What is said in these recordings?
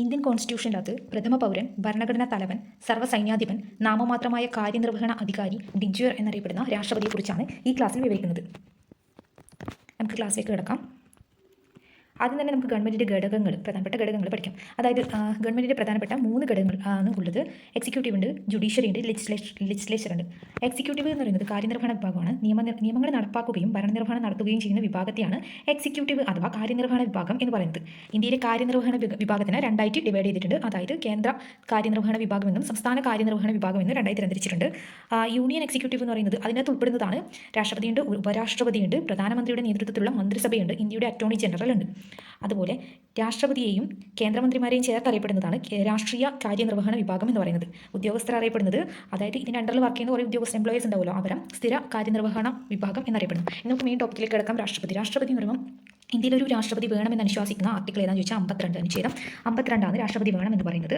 Indian കോൺസ്റ്റിറ്റ്യൂഷനകത്ത് പ്രഥമ പൗരൻ ഭരണഘടനാ തലവൻ സർവസൈന്യാധിപൻ നാമമാത്രമായ കാര്യനിർവഹണ അധികാരി ഡിജ്വർ എന്നറിയപ്പെടുന്ന രാഷ്ട്രപതിയെക്കുറിച്ചാണ് ഈ ക്ലാസ്സിൽ വിവരിക്കുന്നത്. നമുക്ക് ക്ലാസ്സിലേക്ക് കിടക്കാം. ആദ്യം തന്നെ നമുക്ക് ഗവൺമെന്റിന്റെ ഘടകങ്ങൾ പ്രധാനപ്പെട്ട ഘടകങ്ങൾ പഠിക്കാം. അതായത് ഗവൺമെന്റിന്റെ പ്രധാനപ്പെട്ട മൂന്ന് ഘടകങ്ങൾ ആണ് ഉള്ളത് എക്സിക്യൂട്ടീവ് ഉണ്ട് ജുഡീഷ്യറി ഉണ്ട് ലെജിസ്ലേഷൻ ലെജിസ്ലേച്ചർ ഉണ്ട്. എക്സിക്യൂട്ടീവ് എന്ന് പറയുന്നത് കാര്യനിർവഹണ വിഭാഗമാണ്. നിയമ നിയമങ്ങൾ നടപ്പാക്കുകയും ഭരണനിർവഹണം നടത്തുകയും ചെയ്യുന്ന വിഭാഗത്തെയാണ് എക്സിക്യൂട്ടീവ് അഥവാ കാര്യനിർവഹണ വിഭാഗം എന്ന് പറയുന്നത്. ഇന്ത്യയിലെ കാര്യനിർവഹണ വിഭാഗത്തിന് രണ്ടായിട്ട് ഡിവൈഡ് ചെയ്തിട്ടുണ്ട്. അതായത് കേന്ദ്ര കാര്യനിർവഹണ വിഭാഗം എന്നും സംസ്ഥാന കാര്യനിർവഹണ വിഭാഗം എന്നും രണ്ടായി തരംതിരിച്ചിട്ടുണ്ട് യൂണിയൻ എക്സിക്യൂട്ടീവ് എന്ന് പറയുന്നത് അതിനകത്ത് ഉൾപ്പെടുന്നതാണ് രാഷ്ട്രപതിയുണ്ട് ഉപരാഷ്ട്രപതിയുണ്ട് പ്രധാനമന്ത്രിയുടെ നേതൃത്വത്തിലുള്ള മന്ത്രിസഭയുണ്ട് ഇന്ത്യയുടെ അറ്റോർണി ജനറൽ ഉണ്ട്. അതുപോലെ രാഷ്ട്രപതിയെയും കേന്ദ്രമന്ത്രിമാരെയും ചേർത്ത് അറിയപ്പെടുന്നതാണ് രാഷ്ട്രീയ കാര്യനിർവഹണ വിഭാഗം എന്ന് പറയുന്നത്. ഉദ്യോഗസ്ഥർ അറിയപ്പെടുന്നത് അതായത് ഇതിന്റെ അണ്ടറിൽ വർക്ക് ചെയ്യുന്ന കുറേ ഉദ്യോഗസ്ഥ എംപ്ലോയീസ് ഉണ്ടാവുമല്ലോ. അവരും സ്ഥിര കാര്യനിർവഹണ വിഭാഗം എന്നറിയപ്പെടുന്നു. നമുക്ക് മെയിൻ ടോപ്പിക്കിലേക്ക് കിടക്കാം. രാഷ്ട്രപതി. രാഷ്ട്രപതി എന്ന് പറയുമ്പോൾ ഇന്ത്യയിലൊരു രാഷ്ട്രപതി വേണമെന്ന് അനുശാസിക്കുന്ന ആർട്ടിക്കിൾ ഏതാണെന്ന് ചോദിച്ചാൽ അമ്പത്തിരണ്ട് അനുച്ഛേദം. അമ്പത്തിരണ്ടാണ് രാഷ്ട്രപതി വേണമെന്ന് പറയുന്നത്.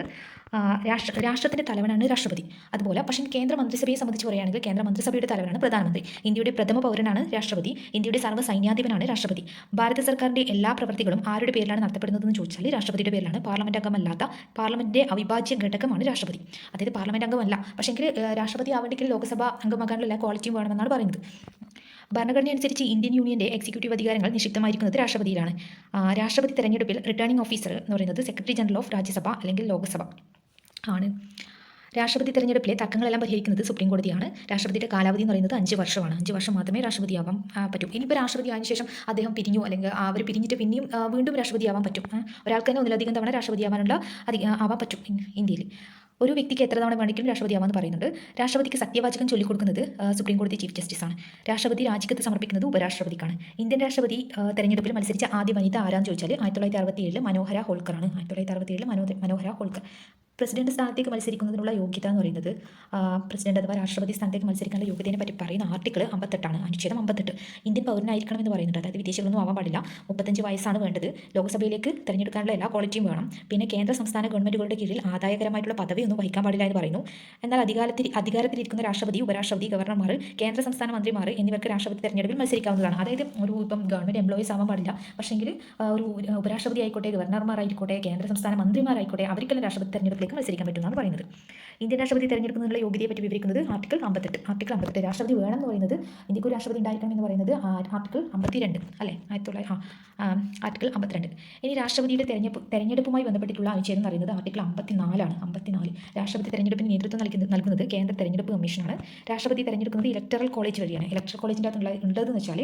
രാഷ്ട്ര രാഷ്ട്രത്തിന്റെ തലവനാണ് രാഷ്ട്രപതി. അതുപോലെ പക്ഷേ കേന്ദ്ര മന്ത്രിസഭയെ സംബന്ധിച്ച് പറയുകയാണെങ്കിൽ കേന്ദ്ര മന്ത്രിസഭയുടെ തലവനാണ് പ്രധാനമന്ത്രി. ഇന്ത്യയുടെ പ്രഥമ പൗരനാണ് രാഷ്ട്രപതി. ഇന്ത്യയുടെ സർവ സൈന്യാധിപനാണ് രാഷ്ട്രപതി. ഭാരത സർക്കാരിന്റെ എല്ലാ പ്രവൃത്തികളും ആരുടെ പേരിലാണ് നടത്തപ്പെടുന്നതെന്ന് ചോദിച്ചാൽ രാഷ്ട്രപതിയുടെ പേരിലാണ്. പാർലമെന്റ് അംഗമല്ലാത്ത പാർലമെന്റിന്റെ അവിഭാജ്യ ഘടകമാണ് രാഷ്ട്രപതി. അതായത് പാർലമെന്റ് അംഗമല്ല. പക്ഷേ എങ്കിൽ രാഷ്ട്രപതി ആവേണ്ടെങ്കിൽ ലോക്സഭ അംഗമാകാനുള്ള എല്ലാ ക്വാളിറ്റിയും വേണമെന്നാണ് പറയുന്നത്. ഭരണഘടന അനുസരിച്ച് ഇന്ത്യൻ യൂണിയന്റെ എക്സിക്യൂട്ടീവ് അധികാരങ്ങൾ നിക്ഷിപ്തമായിരിക്കുന്നത് രാഷ്ട്രപതിയിലാണ്. രാഷ്ട്രപതി തെരഞ്ഞെടുപ്പിൽ റിട്ടേണിംഗ് ഓഫീസർ എന്ന് പറയുന്നത് സെക്രട്ടറി ജനറൽ ഓഫ് രാജ്യസഭ അല്ലെങ്കിൽ ലോക്സഭ ആണ്. രാഷ്ട്രപതി തെരഞ്ഞെടുപ്പിലെ തർക്കങ്ങളെല്ലാം പരിഹരിക്കുന്നത് സുപ്രീം കോടതിയാണ്. രാഷ്ട്രപതിയുടെ കാലാവധി എന്ന് പറയുന്നത് അഞ്ച് വർഷമാണ്. അഞ്ച് വർഷം മാത്രമേ രാഷ്ട്രപതിയാവാൻ പറ്റൂ. ഇനിയിപ്പോൾ രാഷ്ട്രപതി ആയതിനു ശേഷം അദ്ദേഹം പിരിഞ്ഞു അല്ലെങ്കിൽ അവർ പിരിഞ്ഞിട്ട് പിന്നെയും വീണ്ടും രാഷ്ട്രപതിയാവാൻ പറ്റും. ഒരാൾക്ക് തന്നെ ഒന്നിലധികം തവണ രാഷ്ട്രപതിയാവാനുള്ള അധികം ആവാൻ പറ്റും ഇന്ത്യയിൽ. ഒരു വ്യക്തിക്ക് എത്ര തവണ വേണമെങ്കിലും രാഷ്ട്രപതിയാവാമെന്ന് പറയുന്നുണ്ട്. രാഷ്ട്രപതിക്ക് സത്യവാചകം ചൊല്ലിക്കൊടുക്കുന്നത് സുപ്രീം കോടതി ചീഫ് ജസ്റ്റിസാണ്. രാഷ്ട്രപതി രാജിക്കത്ത് സമർപ്പിക്കുന്നത് ഉപരാഷ്ട്രപതിക്കാണ്. ഇന്ത്യൻ രാഷ്ട്രപതി തെരഞ്ഞെടുപ്പിൽ മത്സരിച്ച ആദ്യ വനിത ആരാന്ന് ചോദിച്ചാൽ ആയിരത്തി തൊള്ളായിരത്തി അറുപത്തി ഏഴിൽ മനോഹര ഹോൾക്കറാണ്. ആയിരത്തി തൊള്ളായിരത്തി അറുപത്തി ഏഴിൽ മനോ മനോഹര ഹോൾക്കർ. പ്രസിഡന്റ് സ്ഥാനത്തേക്ക് മത്സരിക്കുന്നതിനുള്ള യോഗ്യത എന്ന് പറയുന്നത് പ്രസിഡന്റ് അഥവാ രാഷ്ട്രപതി സ്ഥാനത്തേക്ക് മത്സരിക്കാനുള്ള യോഗ്യതയെ പറ്റി പറയുന്ന ആർട്ടിക്കിൾ അമ്പത്തെട്ടാണ് അനുച്ഛേദം അമ്പത്തെട്ട്. ഇന്ത്യൻ പൗരനായിരിക്കണം എന്ന് പറയുന്നുണ്ട്. അതായത് വിദേശികളൊന്നും ആവാൻ പാടില്ല. മുപ്പത്തഞ്ച് വയസ്സാണ് വേണ്ടത്. ലോക്സഭയിലേക്ക് തിരഞ്ഞെടുക്കാനുള്ള എല്ലാ ക്വാളിറ്റിയും വേണം. പിന്നെ കേന്ദ്ര സംസ്ഥാന ഗവൺമെന്റുകളുടെ കീഴിൽ ആദായകരമായിട്ടുള്ള പദവി ഒന്നും വഹിക്കാൻ പാടില്ല എന്ന് പറയുന്നു. എന്നാൽ അധികാരത്തിൽ അധികാരത്തിലിരിക്കുന്ന രാഷ്ട്രപതി ഉപരാഷ്ട്രപതി ഗവർണർമാർ കേന്ദ്ര സംസ്ഥാന മന്ത്രിമാർ എന്നിവർക്ക് രാഷ്ട്രപതി തെരഞ്ഞെടുപ്പിൽ മത്സരിക്കാവുന്നതാണ്. അതായത് ഒരു ഇപ്പം ഗവൺമെന്റ് എംപ്ലോയീസ് ആവാൻ പാടില്ല. പക്ഷേങ്കിൽ ഒരു ഉപരാഷ്ട്രപതി ആയിക്കോട്ടെ ഗവർണർമാർ ആയിക്കോട്ടെ കേന്ദ്ര സംസ്ഥാന മന്ത്രിമാരായിക്കോട്ടെ അവർക്കെല്ലാം രാഷ്ട്രപതി തെരഞ്ഞെടുപ്പിലേക്ക് മത്സരിക്കാൻ പറ്റുമെന്നാണ് പറയുന്നത്. ഇന്ത്യൻ രാഷ്ട്രപതി തെരഞ്ഞെടുക്കുന്നതിനുള്ള യോഗ്യതയെ പറ്റി വിവരിക്കുന്നത് ആർട്ടിക്കിൾ അമ്പത്തെട്ട്. ആർട്ടിക്കിൾ അമ്പത്തെട്ട് രാഷ്ട്രപതി വേണം എന്ന് പറയുന്നത് ഇന്ത്യയ്ക്ക് ഒരു രാഷ്ട്രപതി ഉണ്ടായിരിക്കണം എന്ന് പറയുന്നത് ആർട്ടിക്കിൾ അമ്പത്തിരണ്ട് അല്ലേ? ആയിരത്തി തൊള്ളായിരത്തി ആ ആർട്ടിക്കിൾ അമ്പത്തിരണ്ട്. ഇനി രാഷ്ട്രപതിയുടെ തെരഞ്ഞെടുപ്പ് തെരഞ്ഞെടുപ്പുമായി ബന്ധപ്പെട്ടിട്ടുള്ള എന്ന് പറയുന്നത് ആർട്ടിക്കിൾ അമ്പത്തിനാലാണ്. അമ്പത്തിനാല്. രാഷ്ട്രപതി തെരഞ്ഞെടുപ്പിന് നേതൃത്വം നൽകുന്നത് നൽകുന്നത് കേന്ദ്ര തെരഞ്ഞെടുപ്പ് കമ്മീഷനാണ്. രാഷ്ട്രപതി തെരഞ്ഞെടുക്കുന്നത് ഇലക്ടറൽ കോളേജ് വഴിയാണ്. ഇലക്ടറൽ കോളേജിന്റെ അകത്തുള്ള ഉള്ളതെന്ന് വെച്ചാൽ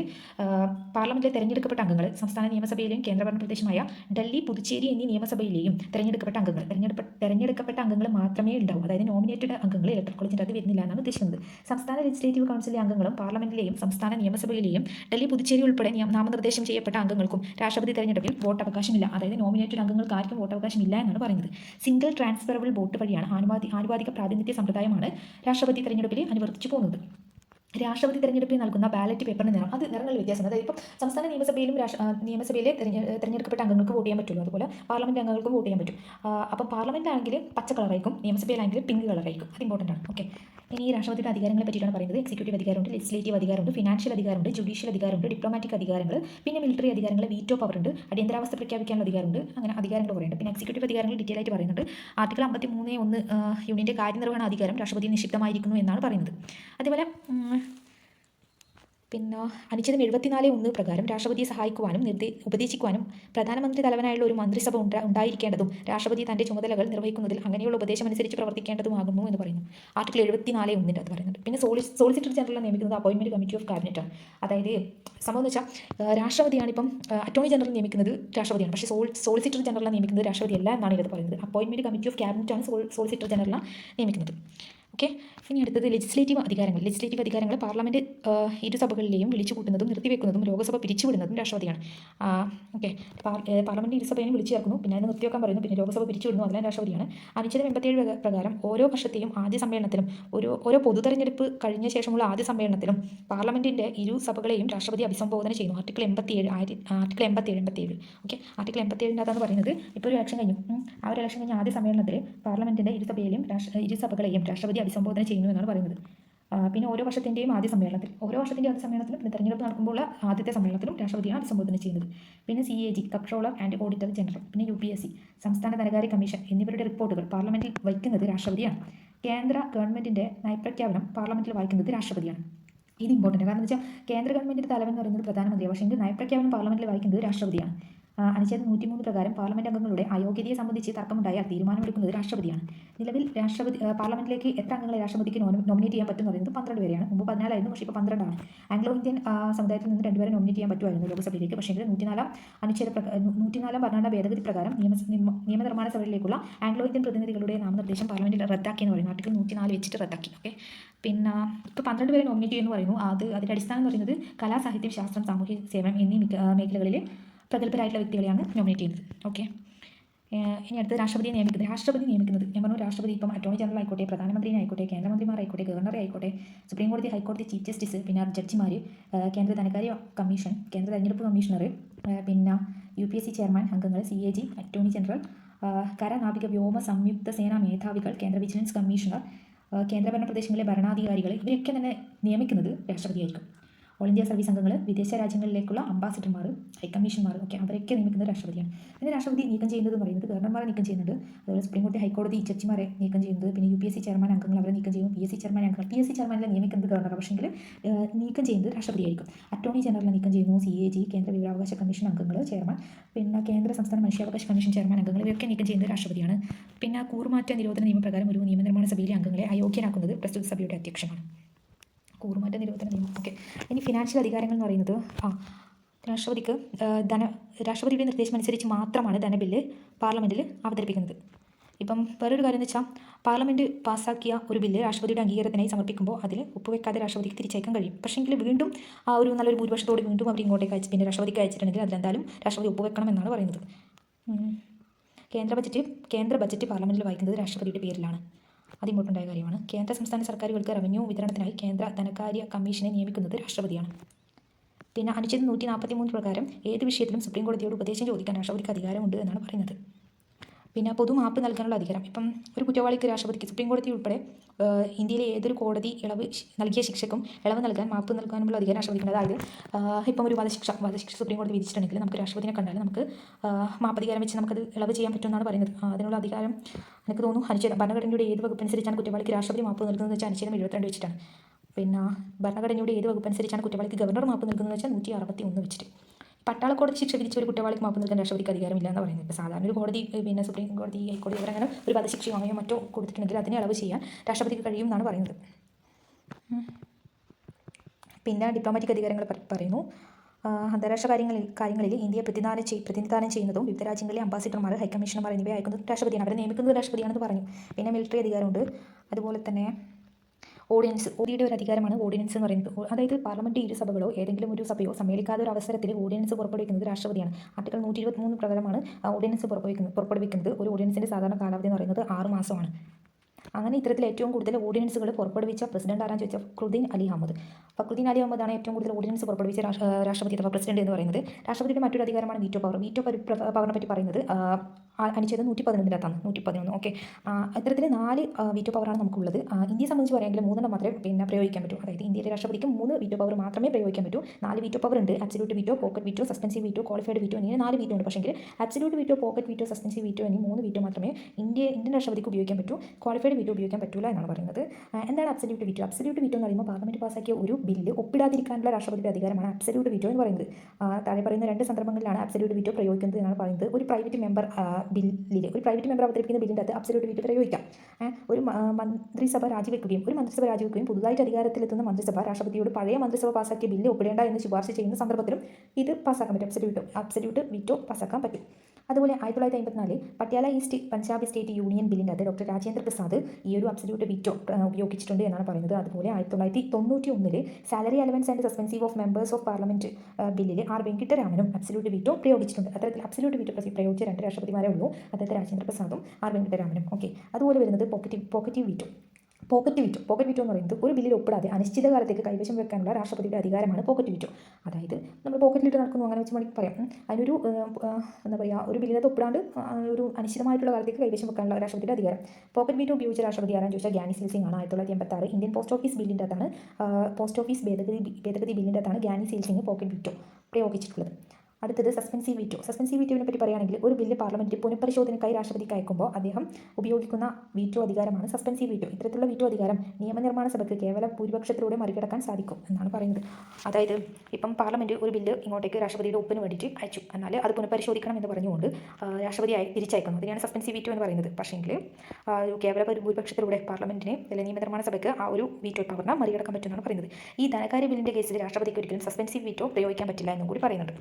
പാർലമെന്റിലെ തെരഞ്ഞെടുക്കപ്പെട്ട അംഗങ്ങൾ സംസ്ഥാന നിയമസഭയിലെയും കേന്ദ്രഭരണ പ്രദേശമായ ഡൽഹി പുതുച്ചേരി എന്നീ നിയമസഭയിലെയും തെരഞ്ഞെടുക്കപ്പെട്ട അംഗങ്ങൾ തെരഞ്ഞെടുപ്പ തെരഞ്ഞെടുക്കപ്പെട്ട അംഗങ്ങൾ മാത്രമേ ഉണ്ടാവൂ. അതായത് നോമിനേറ്റഡ് അംഗങ്ങൾ ഇലക്ട്രൽ കോളേജിന്റെ അകത്ത് വരുന്നില്ല എന്നാണ് ഉദ്ദേശിക്കുന്നത്. സംസ്ഥാന ലെജിസ്ലേറ്റീവ് കൗൺസിലിലെ അംഗങ്ങളും പാർലമെന്റിലെയും സംസ്ഥാന നിയമസഭയിലെയും ഡൽഹി പുതുച്ചേരി ഉൾപ്പെടെ നാമനിർദ്ദേശം ചെയ്യപ്പെട്ട അംഗങ്ങൾക്കും രാഷ്ട്രപതി തെരഞ്ഞെടുപ്പിൽ വോട്ട് അവകാശമില്ല അതായത് നോമിനേറ്റഡ് അംഗങ്ങൾക്ക് ആർക്കും വോട്ട് അവകാശമില്ല എന്നാണ് പറയുന്നത്. സിംഗിൾ ട്രാൻസ്ഫറബിൾ വോട്ട് വഴിയാണ് ആനുപാതി ആനുപാതിക പ്രാതിനിധ്യ സമ്പ്രദായമാണ് രാഷ്ട്രപതി തെരഞ്ഞെടുപ്പിൽ അനുവർത്തിച്ചു പോകുന്നത്. രാഷ്ട്രപതി തെരഞ്ഞെടുപ്പിൽ നൽകുന്ന ബാലറ്റ് പേപ്പറിന് നിറം അത് നിറങ്ങളിൽ വ്യത്യാസം അതായത് ഇപ്പം സംസ്ഥാന നിയമസഭയിലും രാഷ്ട്ര നിയമസഭയിലെ തെരഞ്ഞെ- തെരഞ്ഞെടുക്കപ്പെട്ട അംഗങ്ങൾക്ക് വോട്ട് ചെയ്യാൻ പറ്റുള്ളൂ. അതുപോലെ പാർലമെന്റ് അംഗങ്ങൾക്കും വോട്ട് ചെയ്യാൻ പറ്റും. അപ്പം പാർലമെന്റ് ആണെങ്കിൽ പച്ച കളറായിരിക്കും. നിയമസഭയിലാണെങ്കിൽ പിങ്ക് കളറായിരിക്കും. അത് ഇമ്പോർട്ടന്റ് ആണ്. ഓക്കെ ഇനി ഈ രാഷ്ട്രപതിയുടെ അധികാരങ്ങളെ പറ്റിയിട്ടാണ് പറയുന്നത്. എക്സിക്യൂട്ടീവ് അധികാരമുണ്ട് ലെജിസ്ലേറ്റീവ് അധികാരമുണ്ട് ഫിനാൻഷ്യൽ അധികാരമുണ്ട് ജുഡീഷ്യൽ അധികാരമുണ്ട് ഡിപ്ലോമാറ്റിക് അധികാരങ്ങൾ പിന്നെ മിലിറ്ററി അധികാരങ്ങൾ വീറ്റോ പവർ ഉണ്ട് അടിയന്തരാവസ്ഥ പ്രഖ്യാപിക്കാനുള്ള അധികാരമുണ്ട് അങ്ങനെ അധികാരങ്ങൾ പറയുന്നുണ്ട് പിന്നെ എക്സിക്യൂട്ടീവ് അധികാരങ്ങൾ ഡീറ്റെയിൽ ആയിട്ട് പറയുന്നുണ്ട്. ആർട്ടിക്കിൾ അമ്പത്തി മൂന്ന് ഒന്ന് യൂണിയന്റെ കാര്യനിർവഹണ അധികാരം രാഷ്ട്രപതി നിക്ഷിപ്തമായിരിക്കുന്നു എന്നാണ് പറയുന്നത്. അതേപോലെ പിന്നെ അനുച്ഛേദം എഴുപത്തിനാല് ഒന്ന് പ്രകാരം രാഷ്ട്രപതിയെ സഹായിക്കുവാനും നിർദ്ദേ ഉപദേശിക്കുവാനും പ്രധാനമന്ത്രി തലവനായുള്ള ഒരു മന്ത്രിസഭ ഉണ്ടായിരിക്കേണ്ടതും രാഷ്ട്രപതി തന്റെ ചുമതലകൾ നിർവഹിക്കുന്നതിൽ അങ്ങനെയുള്ള ഉപദേശം അനുസരിച്ച് പ്രവർത്തിക്കേണ്ടതുമാകുന്നു എന്ന് പറയുന്നു. ആർട്ടിക്കിൾ എഴുപത്തിനാല് ഒന്നിന്റെ അത് പറയുന്നുണ്ട്. പിന്നെ സോളി സോളിസിറ്റർ ജനറൽ നിയമിക്കുന്നത്. അപ്പോയിൻമെന്റ് കമ്മിറ്റി ഓഫ് കാബിനറ്റ് ആണ്. അതായത് സംഭവം എന്ന് വെച്ചാൽ രാഷ്ട്രപതിയാണ് ഇപ്പം അറ്റോർണി ജനറൽ നിയമിക്കുന്നത് രാഷ്ട്രപതിയാണ്. പക്ഷേ സോൾ സോളിസിറ്റർ ജനറൽ നിയമിക്കുന്നത് രാഷ്ട്രപതി അല്ല എന്നാണ് ഇത് പറയുന്നത്. അപ്പോയിൻമെന്റ് കമ്മിറ്റി ഓഫ് ക്യാബിനറ്റ് ആണ് സോൾ സോളിസിറ്റർ ജനറൽ നിയമിക്കുന്നത്. ഓക്കെ ഇനി അടുത്തത് ലെജിസ്ലേറ്റീവ് അധികാരങ്ങൾ. ലെജിസ്ലേറ്റീവ് അധികാരങ്ങൾ പാർലമെന്റ് ഇരുസഭകളിലെയും വിളിച്ചു കൂട്ടുന്നതും നിർത്തിവെക്കുന്നതും ലോകസഭ പിരിച്ചുവിടുന്നതും രാഷ്ട്രപതിയാണ് ഓക്കെ പാർലമെന്റ് ഇരുസഭയെയും വിളിച്ചു ചേർക്കുന്നു. പിന്നെ അതിന് നിർത്തിവെക്കാൻ പറയുന്നു. പിന്നെ ലോകസഭ പിരിച്ചുവിടുന്നു. അതെല്ലാം രാഷ്ട്രപതിയാണ് അനുച്ഛേദം എൺപത്തിയേഴ് പ്രക- പ്രകാരം ഓരോ വർഷത്തെയും ആദ്യ സമ്മേളനത്തിലും ഓരോ ഓരോ പൊതു തെരഞ്ഞെടുപ്പ് കഴിഞ്ഞ ശേഷമുള്ള ആദ്യ സമ്മേളനത്തിലും പാർലമെന്റിന്റെ ഇരു സഭകളെയും രാഷ്ട്രപതി അഭിസംബോധന ചെയ്യുന്നു. ആർട്ടിക്കിൾ എൺപത്തിയേഴ് ആർട്ടിക്കിൾ എൺപത്തിയേഴ് എൺപത്തിയേഴ്. ഓക്കെ ആർട്ടിക്കിൾ എൺപത്തിയേഴിന്റെ അതാണ് പറയുന്നത്. ഇപ്പോൾ ഒരു ഇലക്ഷൻ കഴിഞ്ഞു. ആ ഒരു ഇലക്ഷൻ കഴിഞ്ഞ ആദ്യ സമ്മേളനത്തിൽ പാർലമെന്റിന്റെ ഇരുസഭയിലും രാഷ്ട്ര ഇരുസഭകളെയും രാഷ്ട്രപതി അഭിസംബോധന ചെയ്യുന്നു എന്നാണ് പറയുന്നത്. പിന്നെ ഓരോ വർഷത്തിന്റെയും ആദ്യ സമ്മേളനത്തിൽ ഓരോ വർഷത്തിന്റെ ആദ്യ സമ്മേളനത്തിലും പിന്നെ തെരഞ്ഞെടുപ്പ് നടക്കുമ്പോൾ ആദ്യത്തെ സമ്മേളനത്തിലും രാഷ്ട്രപതിയാണ് അഭിസംബോധന ചെയ്യുന്നത്. പിന്നെ C A G controller and auditor general പിന്നെ യു പി എസ് സി സംസ്ഥാന ധനകാര്യ കമ്മീഷൻ എന്നിവരുടെ റിപ്പോർട്ടുകൾ പാർലമെന്റിൽ വയ്ക്കുന്നത് രാഷ്ട്രപതിയാണ്. കേന്ദ്ര ഗവൺമെന്റിന്റെ നയപ്രഖ്യാപനം പാർലമെന്റിൽ വായിക്കുന്നത് രാഷ്ട്രപതിയാണ്. ഇത് ഇമ്പോർട്ടന്റ് കാരണം എന്ന് വെച്ചാൽ കേന്ദ്ര ഗവൺമെന്റിന്റെ തലവൻ എന്ന് പറയുന്നത് പ്രധാനമന്ത്രിയാണ്. പക്ഷേ എങ്കിൽ നയപ്രഖ്യാപനം പാർലമെന്റിൽ വായിക്കുന്നത് രാഷ്ട്രപതിയാണ്. അനുച്ഛേദം നൂറ്റിമൂന്ന് പ്രകാരം പാർലമെന്റ് അംഗങ്ങളുടെ അയോഗ്യതയെ സംബന്ധിച്ച് തർക്കമുണ്ടായാൽ തീരുമാനമെടുക്കുന്നത് രാഷ്ട്രപതിയാണ്. നിലവിൽ രാഷ്ട്രപതി പാർലമെന്റിലേക്ക് എത്ര അംഗങ്ങളെ രാഷ്ട്രപതിക്ക് നോമിനേറ്റ് ചെയ്യാൻ പറ്റും എന്ന് പറയുന്നത് പന്ത്രണ്ട് പേരെയാണ്. മുമ്പ് പതിനാലായിരുന്നു പക്ഷേ ഇപ്പോൾ പന്ത്രണ്ടാണ്. ആംഗ്ലോ ഇന്ത്യൻ സമുദായത്തിൽ നിന്ന് രണ്ടുപേരെ നോമിനേറ്റ് ചെയ്യാൻ പറ്റുമായിരുന്നു ലോക്സഭയിലേക്ക്. പക്ഷേ നൂറ്റിനാലാം അനുച്ഛേദ നൂറ്റിനാലാം ഭരണഘടന ഭേദഗതി പ്രകാരം നിയമ നിയമ- നിയമനിർമ്മാണ സഭയിലേക്കുള്ള ആംഗ്ലോ ഇന്ത്യൻ പ്രതിനിധികളുടെ നാമനിർദ്ദേശം പാർലമെന്റിൽ റദ്ദാക്കി എന്ന് പറയുന്നു. ആർട്ടിക്കൽ നൂറ്റിനാല് വെച്ചിട്ട് റദ്ദാക്കി. ഓക്കെ? പിന്നെ ഇപ്പോൾ പന്ത്രണ്ട് പേരെ നോമിനേറ്റ് ചെയ്യുന്നു പറയുന്നു. അത് അതിന്റെ അടിസ്ഥാനം എന്ന് പറയുന്നത് കലാ സാഹിത്യം ശാസ്ത്രം സാമൂഹ്യ സേവനം എന്നീ മേഖലകളിലെ പ്രഗത്ഭരായിട്ടുള്ള വ്യക്തികളെയാണ് നോമിനേറ്റ് ചെയ്യുന്നത്. ഓക്കെ ഇനി അടുത്ത് രാഷ്ട്രപതിയെ നിയമിക്കുന്നത്. രാഷ്ട്രപതി നിയമിക്കുന്നത്. ഞാൻ പറഞ്ഞു രാഷ്ട്രപതി ഇപ്പം അറ്റോർണി ജനറൽ ആയിക്കോട്ടെ പ്രധാനമന്ത്രി ആയിക്കോട്ടെ കേന്ദ്രമന്ത്രിമാരായിക്കോട്ടെ ഗവർണറെ ആയിക്കോട്ടെ സുപ്രീം കോടതി ഹൈക്കോടതി ചീഫ് ജസ്റ്റിസ് പിന്നെ ജഡ്ജിമാർ കേന്ദ്ര ധനകാര്യ കമ്മീഷൻ കേന്ദ്ര തെരഞ്ഞെടുപ്പ് കമ്മീഷണർ പിന്നെ U P S C chairman അംഗങ്ങൾ C A G attorney general കര നാവിക വ്യോമ സംയുക്ത സേനാ മേധാവികൾ കേന്ദ്ര വിജിലൻസ് കമ്മീഷണർ കേന്ദ്രഭരണ പ്രദേശങ്ങളിലെ ഭരണാധികാരികൾ ഇവരെയൊക്കെ തന്നെ നിയമിക്കുന്നത് രാഷ്ട്രപതിയായിരിക്കും. ഓൾ ഇന്ത്യ സർവീസ് അംഗങ്ങൾ വിദേശ രാജ്യങ്ങളിലേക്കുള്ള അംബാസിഡർമാർ ഹൈക്കമ്മീഷന്മാർ ഒക്കെ അവരൊക്കെ നിയമിക്കുന്ന രാഷ്ട്രപതിയാണ്. പിന്നെ രാഷ്ട്രപതി നീക്കം ചെയ്യുന്നത് എന്ന് പറയുന്നത് ഗവർണർമാരെ നീക്കം ചെയ്യുന്നുണ്ട്. അതുപോലെ സുപ്രീം കോടതി ഹൈക്കോടതി ജഡ്ജിമാരെ നീക്കം ചെയ്യുന്നത്. പിന്നെ U P S C chairman അംഗങ്ങൾ അവരെ നീക്കം ചെയ്യും. പി എസ് സി ചെയർമാൻ അംഗങ്ങൾ പി എസ് സി ചെയർമാനിലെ നിയമിക്കുന്നത് ഗവർണർ പക്ഷേ നീക്കം ചെയ്യുന്നത് രാഷ്ട്രപതിയായിരിക്കും അറ്റോർണി ജനറലിനെ നീക്കം ചെയ്യുന്നു. സി എ ജി കേന്ദ്ര വിവരാവകാശ കമ്മീഷൻ അംഗങ്ങൾ ചെയർമാൻ പിന്നെ കേന്ദ്ര സംസ്ഥാന മനുഷ്യാവകാശ കമ്മീഷൻ ചെയർമാൻ അംഗങ്ങൾ ഇവരൊക്കെ നീക്കം ചെയ്യുന്നത് രാഷ്ട്രപതിയാണ്. പിന്നെ കൂറുമാറ്റ നിരോധന നിയമപ്രകാരം ഒരു നിയമനിർമ്മാണ സഭയിലെ അംഗങ്ങളെ അയോഗ്യനാക്കുന്നത് പ്രസ്തുത സഭയുടെ അധ്യക്ഷനാണ് കൂറുമാറ്റ നിരോധന നിയമം ഓക്കെ ഇനി ഫിനാൻഷ്യൽ അധികാരങ്ങൾ എന്ന് പറയുന്നത് ആ രാഷ്ട്രപതിക്ക് ധന രാഷ്ട്രപതിയുടെ നിർദ്ദേശം അനുസരിച്ച് മാത്രമാണ് ധനബില്ല് പാർലമെന്റിൽ അവതരിപ്പിക്കുന്നത്. ഇപ്പം വേറൊരു കാര്യം എന്ന് വെച്ചാൽ പാർലമെന്റ് പാസ്സാക്കിയ ഒരു ബില്ല് രാഷ്ട്രപതിയുടെ അംഗീകാരത്തിനായി സമർപ്പിക്കുമ്പോൾ അതിൽ ഒപ്പുവെക്കാതെ രാഷ്ട്രപതിക്ക് തിരിച്ചയക്കാൻ കഴിയും. പക്ഷേങ്കിൽ വീണ്ടും ആ ഒരു നല്ലൊരു ഭൂരിപക്ഷത്തോട് വീണ്ടും അവർ ഇങ്ങോട്ടേക്ക് അയച്ച് പിന്നെ രാഷ്ട്രപതിക്ക് അയച്ചിട്ടുണ്ടെങ്കിൽ അതിലെന്തായാലും രാഷ്ട്രപതി ഒപ്പുവെക്കണം എന്നാണ് പറയുന്നത്. കേന്ദ്ര ബജറ്റ് കേന്ദ്ര ബജറ്റ് പാർലമെന്റിൽ വായിക്കുന്നത് രാഷ്ട്രപതിയുടെ പേരിലാണ്. അത് ഇമ്പോർട്ടന്റ് ആയ കാര്യമാണ്. കേന്ദ്ര സംസ്ഥാന സർക്കാരുകൾക്ക് റവന്യൂ വിതരണത്തിനായി കേന്ദ്ര ധനകാര്യ കമ്മീഷനെ നിയമിക്കുന്നത് രാഷ്ട്രപതിയാണ്. പിന്നെ അനുച്ഛേദം നൂറ്റി നാൽപ്പത്തി മൂന്ന് പ്രകാരം ഏത് വിഷയത്തിലും സുപ്രീം കോടതിയോട് ഉപദേശം ചോദിക്കാൻ രാഷ്ട്രപതിക്ക് അധികാരമുണ്ട് എന്നാണ് പറയുന്നത്. പിന്നെ പൊതു മാപ്പ് നൽകാനുള്ള അധികാരം. ഇപ്പം ഒരു കുറ്റവാളിക്ക് രാഷ്ട്രപതിക്ക് സുപ്രീം കോടതി ഉൾപ്പെടെ ഇന്ത്യയിലെ ഏതൊരു കോടതി ഇളവ് നൽകിയ ശിക്ഷക്കും ഇളവ് നൽകാൻ മാപ്പ് നൽകാനുള്ള അധികാരം രാഷ്ട്രപതിക്കുണ്ട് അതായത് ഇപ്പം ഒരു വധശിക്ഷ വധശിക്ഷ സുപ്രീം കോടതി വിധിച്ചിട്ടുണ്ടെങ്കിൽ നമുക്ക് രാഷ്ട്രപതിനെ കണ്ടാൽ നമുക്ക് മാപ്പധികാരം വെച്ച് നമുക്കത് ഇളവ് ചെയ്യാൻ പറ്റുമെന്നാണ് പറയുന്നത്. അതിനുള്ള അധികാരം എനിക്ക് തോന്നുന്നു അനുച്ഛേദം ഭരണഘടനയുടെ ഏത് വകുപ്പ് അനുസരിച്ചാണ് കുറ്റവാളിക്ക് രാഷ്ട്രപതി മാപ്പ് നൽകുന്നത് വെച്ചാൽ അനുച്ഛേദം എഴുപത്തിരണ്ട് വെച്ചിട്ടാണ്. പിന്നെ ഭരണഘടനയുടെ ഏത് വകുപ്പ് അനുസരിച്ചാണ് കുറ്റവാളിക്ക് ഗവർണർ മാപ്പ് നൽകുന്നത് വെച്ചാൽ നൂറ്റി അറുപത്തി ഒന്ന് വെച്ചിട്ട്. പട്ടാള കോടതി ശിക്ഷ വിധിച്ച ഒരു കുറ്റവാളിക്ക് മാപ്പ് നൽകാൻ രാഷ്ട്രപതിക്ക് അധികാരമില്ല എന്ന് പറയുന്നത് ഇപ്പോൾ സാധാരണ ഒരു കോടതി പിന്നെ സുപ്രീം കോടതി ഹൈക്കോടതി അവരങ്ങനെ ഒരു വധശിക്ഷയോ അങ്ങനെയോ മറ്റോ കൊടുത്തിട്ടുണ്ടെങ്കിൽ അതിനെ അളവ് ചെയ്യാൻ രാഷ്ട്രപതിക്ക് കഴിയും എന്നാണ് പറയുന്നത് പിന്നെ ഡിപ്ലോമാറ്റിക് അധികാരങ്ങൾ പറയുന്നു. അന്താരാഷ്ട്ര കാര്യങ്ങളിൽ കാര്യങ്ങളിൽ ഇന്ത്യയെ പ്രതിനിധാനം ചെയ് പ്രതിനിധാനം ചെയ്യുന്നതും വിവിധ രാജ്യങ്ങളിലെ അംബാസിഡർമാർ ഹൈക്കമ്മീഷണർമാർ എന്നിവയെ അയക്കുന്നത് രാഷ്ട്രപതിയാണ്. അവരെ നിയമിക്കുന്നത് രാഷ്ട്രപതിയാണെന്ന് പറഞ്ഞു. പിന്നെ മിലിറ്ററി അധികാരമുണ്ട്. അതുപോലെ തന്നെ ഓർഡിനൻസ് ഓഡിയുടെ ഒരു അധികാരമാണ് ഓർഡിനൻസ് എന്ന് പറയുന്നത്. അതായത് പാർലമെന്റ് ഇരുസഭകളോ ഏതെങ്കിലും ഒരു സഭയോ സമ്മേളിക്കാതെ ഒരു അവസരത്തിൽ ഓർഡിനൻസ് പുറപ്പെടുവിക്കുന്നത് രാഷ്ട്രപതിയാണ്. ആർട്ടിക്കൽ നൂറ്റി ഇരുപത്തിമൂന്ന് പ്രകാരമാണ് ഓർഡിനൻസ് പുറപ്പെടുവിക്കുന്നത്. പുറപ്പെടുവിക്കുന്നത് ഒരു ഓർഡിനൻസിന്റെ സാധാരണ കാലാവധി എന്ന് പറയുന്നത് ആറ് മാസമാണ്. അങ്ങനെ ഇത്തരത്തിൽ ഏറ്റവും കൂടുതൽ ഓർഡിനൻസുകൾ പുറപ്പെടുവിച്ച പ്രസിഡന്റ് ആരാന്ന് ചോദിച്ചാൽ ഫക്രുദ്ദീൻ അലി അഹമ്മദ്. ഫക്രുദ്ദീൻ അലി അഹമ്മദാണ് ഏറ്റവും കൂടുതൽ ഓർഡിനൻസ് പുറപ്പെടുവിച്ച രാഷ്ട്രപതി അഥവാ പ്രസിഡന്റ് എന്ന് പറയുന്നത്. രാഷ്ട്രപതിയുടെ മറ്റൊരു അധികാരമാണ് വീറ്റോ പവർ വീറ്റോ പവറിനെ പറ്റി പറയുന്നത് അനുച്ഛേദം നൂറ്റി പതിനൊന്നിനകത്താണ് നൂറ്റി പതിനൊന്ന് ഓക്കെ ഇത്തരത്തിൽ നാല് വീറ്റോ പവറാണ് നമുക്കുള്ളത്. ഇന്ത്യയെ സംബന്ധിച്ച് പറയുമെങ്കിൽ മൂന്നെണ്ണം മാത്രമേ പിന്നെ പ്രയോഗിക്കാൻ പറ്റൂ. അതായത് ഇന്ത്യയിലെ രാഷ്ട്രപതിക്ക് മൂന്ന് വീറ്റോ പവർ മാത്രമേ പ്രയോഗിക്കാൻ പറ്റൂ. നാല് വീറ്റോ പവർ ഉണ്ട്. Absolute veto pocket veto suspensive veto qualified veto എന്നിങ്ങനെ നാല് വീറ്റോ ഉണ്ട്. പക്ഷേ absolute veto pocket veto suspensive veto എന്നീ മൂന്ന് വീറ്റോ മാത്രമേ ഇന്ത്യ ഇന്ത്യൻ രാഷ്ട്രപതിക്ക് ഉപയോഗിക്കാൻ പറ്റൂ. ക്വാളിഫൈഡ് വീറ്റോ ഉപയോഗിക്കാൻ പറ്റില്ല എന്നാണ് പറയുന്നത്. എന്താണ് അബ്സല്യൂട്ട് വീറ്റോ അബ്സല്യൂട്ട് വീറ്റോ എന്ന് പറയുമ്പോൾ പാർലമെന്റ് പാസ്സാക്കിയ ഒരു ബില്ല് ഒപ്പിടാതിരിക്കാനുള്ള രാഷ്ട്രപതിയുടെ അധികാരമാണ് അബ്സല്യൂട്ട് വീറ്റോ എന്ന് പറയുന്നത്. താഴെ പറയുന്ന രണ്ട് സന്ദർഭങ്ങളിലാണ് അബ്സല്യൂട്ട് വീറ്റോ പ്രയോഗിക്കുന്നത് എന്നാണ് പറയുന്നത്. ഒരു പ്രൈവറ്റ് മെമ്പർ ബില്ലിൽ ഒരു പ്രൈവറ്റ് മെമ്പർ അവതരിപ്പിക്കുന്ന ബില്ലിന്റെ അത് അബ്സല്യൂട്ട് വീറ്റോ പ്രയോഗിക്കാം. ഒരു മന്ത്രിസഭ രാജിവെക്കുകയും ഒരു മന്ത്രിസഭ രാജിവെക്കുകയും പുതുതായിട്ട് അധികാരത്തിലെത്തുന്ന മന്ത്രിസഭ രാഷ്ട്രപതിയോട് പഴയ മന്ത്രിസഭ പാസ്സാക്കിയ ബില്ല് ഒപ്പിടേണ്ട എന്ന് ശുപാർശ ചെയ്യുന്ന സന്ദർഭത്തിലും ഇത് പാസ്സാക്കാൻ പറ്റും. അബ്സല്യൂട്ട് അബ്സല്യൂട്ട് വീറ്റോ പാസ്സാക്കാൻ പറ്റും. അതുപോലെ ആയിരത്തി തൊള്ളായിരത്തി അമ്പത്തിനാലിൽ Patiala east Punjab state union ബില്ലിന്റെ അത് ഡോക്ടർ രാജേന്ദ്ര പ്രസാദ് ഈ ഒരു അബ്സല്യൂട്ട് വിറ്റോ ഉപയോഗിച്ചിട്ടുണ്ട് എന്നാണ് പറയുന്നത്. അതുപോലെ ആയിരത്തി തൊള്ളായിരത്തി തൊണ്ണൂറ്റി ഒന്നിൽ salary allowance and suspensive of members of parliament ബില്ലിൽ ആർ വെങ്കിട്ടരാമനും അബ്സല്യൂട്ട് വിറ്റോ പ്രയോഗിച്ചിട്ടുണ്ട്. അത്തരത്തിൽ അബ്സല്യൂട്ട് വീറ്റോ പ്രയോഗിച്ച രണ്ട് രാഷ്ട്രപതിമാരേ ഉള്ളൂ. അതായത് രാജേന്ദ്ര പ്രസാദും ആർ വെങ്കിട്ടരാമനും. ഓക്കെ അതുപോലെ വരുന്നത് പോക്കറ്റീവ് പോക്കറ്റീവ് veto pocket veto. Pocket veto എന്ന് പറയുന്നത് ഒരു ബില്ലിൽ ഒപ്പിടാതെ അനിശ്ചിതകാലത്തേക്ക് കൈവശം വെക്കാനുള്ള രാഷ്ട്രപതിയുടെ അധികാരമാണ് പോക്കറ്റ് വിറ്റോ. അതായത് നമ്മൾ പോക്കറ്റിലിട്ട് നടക്കുന്നു അങ്ങനെ വെച്ച് മണിക്ക് പറയാം. അതിനൊരു എന്താ പറയുക ഒരു ബില്ലിനകത്ത് ഒപ്പിടാണ്ട് ഒരു അനിശ്ചിതമായിട്ടുള്ള കാലത്തേക്ക് കൈവശം വെക്കാനുള്ള രാഷ്ട്രപതിയുടെ അധികാരം. പോക്കറ്റ് വിറ്റോ ഉപയോഗിച്ച രാഷ്ട്രപതി ആരാന്ന് ചോദിച്ചാൽ ഗ്യാനി സിൽ സിംഗ് ആണ്. ആയിരത്തി തൊള്ളായിരത്തി എൺപത്തി ആറ് ഇന്ത്യൻ പോസ്റ്റ് ഓഫീസ് ബില്ലിന്റെ അകത്താണ് പോസ്റ്റ് ഓഫീസ് ഭേദഗതി ഭേദഗതി ബില്ലിന്റെ അകത്താണ് ഗ്യാനി സിൽ സിംഗ് പോക്കറ്റ് വിറ്റോ പ്രയോഗിച്ചിട്ടുള്ളത്. അടുത്തത് സസ്പെൻസീവ് വീറ്റോ സസ്പെൻസീവ് വീറ്റോവിനെ പറ്റി പറയുകയാണെങ്കിൽ ഒരു ബില്ല് പാർലമെന്റിൽ പുനഃപരിശോധനയ്ക്കായി രാഷ്ട്രപതിക്ക് അയക്കുമ്പോൾ അദ്ദേഹം ഉപയോഗിക്കുന്ന വീറ്റോ അധികാരമാണ് സസ്പെൻസീവ് വീറ്റോ ഇത്തരത്തിലുള്ള വീറ്റോ അധികാരം നിയമനിർമ്മാണ സഭയ്ക്ക് കേവല ഭൂരിപക്ഷത്തിലൂടെ മറികടക്കാൻ സാധിക്കും എന്നാണ് പറയുന്നത്. അതായത് ഇപ്പം പാർലമെന്റ് ഒരു ബില്ല് ഇങ്ങോട്ടേക്ക് രാഷ്ട്രപതിയുടെ ഒപ്പിന് വേണ്ടിയിട്ട് അയച്ചു. എന്നാൽ അത് പുനഃപരിശോധിക്കണം എന്ന് പറഞ്ഞുകൊണ്ട് രാഷ്ട്രപതി തിരിച്ചയക്കുന്നു. അതിനാണ് സസ്പെൻസീവ് വീറ്റോ എന്ന് പറയുന്നത്. പക്ഷേങ്കിൽ കേവല ഭൂരിപക്ഷത്തിലൂടെ പാർലമെന്റിനെ അല്ലെങ്കിൽ നിയമനിർമ്മാണ സഭയ്ക്ക് ആ ഒരു വീറ്റോ പവറിനെ മറികടക്കാൻ പറ്റുമെന്നാണ് പറയുന്നത്. ഈ ധനകാര്യ ബില്ലിന്റെ കേസിൽ രാഷ്ട്രപതിക്ക് ഒരിക്കലും സസ്പെൻസീവ് വീറ്റോ പ്രയോഗിക്കാൻ പറ്റില്ല എന്നും കൂടി പറയുന്നുണ്ട്.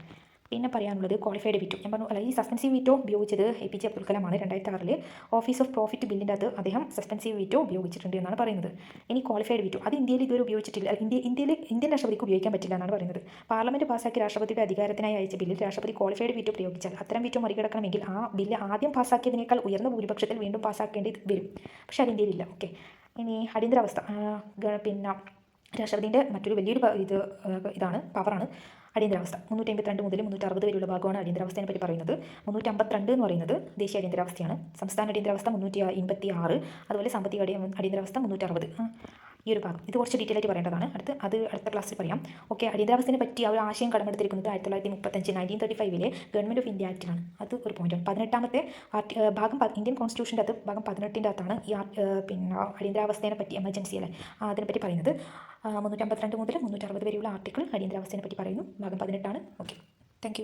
പിന്നെ പറയാനുള്ളത് ക്വാളിഫൈഡ് വിറ്റോ ഞാൻ പറഞ്ഞു അല്ല ഈ സസ്പെൻസീവ് വിറ്റോ ഉപയോഗിച്ചത് എ പി ജെ അബ്ദുൽ കലാമാണ് രണ്ടായിരത്തി ആറിൽ ഓഫീസ് ഓഫ് പ്രോഫിറ്റ് ബില്ലിന്റെ അത് അദ്ദേഹം സസ്പെൻസീവ് വിറ്റോ ഉപയോഗിച്ചിട്ടുണ്ട് എന്നാണ് പറയുന്നത്. ഇനി ക്വാളിഫൈഡ് വിറ്റോ അത് ഇന്ത്യയിൽ ഇതുവരെ ഉപയോഗിച്ചിട്ടില്ല. ഇന്ത്യ ഇന്ത്യയിൽ ഇന്ത്യൻ രാഷ്ട്രപതിക്ക് ഉപയോഗിക്കാൻ പറ്റില്ല എന്നാണ് പറയുന്നത്. പാർലമെന്റ് പാസ്സാക്കി രാഷ്ട്രപതിയുടെ അധികാരത്തിനായി അയച്ച ബില്ലിൽ രാഷ്ട്രപതി ക്വാളിഫൈഡ് വിറ്റോ പ്രയോഗിച്ചാൽ അത്തരം വിറ്റോ മറികടക്കണമെങ്കിൽ ആ ബില്ല് ആദ്യം പാസ്സാക്കിയതിനേക്കാൾ ഉയർന്ന ഭൂരിപക്ഷത്തിൽ വീണ്ടും പാസ്സാക്കേണ്ടി വരും. പക്ഷേ അത് ഇന്ത്യയിലില്ല ഓക്കെ. ഇനി അടിയന്തരാവസ്ഥ. പിന്നെ രാഷ്ട്രപതിന്റെ മറ്റൊരു വലിയൊരു ഇത് ഇതാണ് പവറാണ് അടിയന്തരാവസ്ഥ. മുന്നൂറ്റി അമ്പത്തിരണ്ട് മുതൽ മുന്നൂറ്റി അറുപത് വരെയുള്ള ഭാഗമാണ് അടിയന്തരാവസ്ഥയെ പറ്റി പറയുന്നത്. മുന്നൂറ്റി അമ്പത്തിരണ്ട് എന്ന് പറയുന്നത് ദേശീയ അടിയന്തരാവസ്ഥയാണ്. സംസ്ഥാന അടിയന്തരാവസ്ഥ മുന്നൂറ്റി എൺപത്തി ആറ് അതുപോലെ സാമ്പത്തിക അടിയ അടിയന്തരാവസ്ഥ മുന്നൂറ്റി അറുപത് ഈ ഒരു ഭാഗം. ഇത് കുറച്ച് ഡീറ്റെയിൽ ആയിട്ട് പറയേണ്ടതാണ്. അടുത്ത് അത് അടുത്ത ക്ലാസ്സിൽ പറയാം. ഓക്കെ അടിയന്തരാവസ്ഥയെ പറ്റി ആ ഒരു ആശയം കടമെടുത്തിരിക്കുന്നത് ആയിരത്തി തൊള്ളായിരത്തി മുപ്പത്തഞ്ച് നയന്റീൻ തേർട്ടി ഫൈവിലെ ഗവൺമെന്റ് ഓഫ് ഇന്ത്യ ആക്റ്റിലാണ് അത് ഒരു പോയിന്റാണ് പതിനെട്ടാമത്തെ ഭാഗം ഇന്ത്യൻ കോൺസ്റ്റിറ്റ്യൂഷന്റെ അത് ഭാഗം പതിനെട്ടിന്റെ അകത്താണ് ഈ പിന്നെ അടിയന്തരാവസ്ഥയെ പറ്റി എമർജൻസി അല്ലേ അതിനെപ്പറ്റി പറയുന്നത്. മുന്നൂറ്റമ്പത്തിരണ്ട് മുതൽ മുന്നൂറ്ററുപത് വരെയുള്ള ആർട്ടിക്കിൾ അടിയന്തരാവസ്ഥയെ പറ്റി പറയുന്നു. ഭാഗം പതിനെട്ടാണ്. Okay thank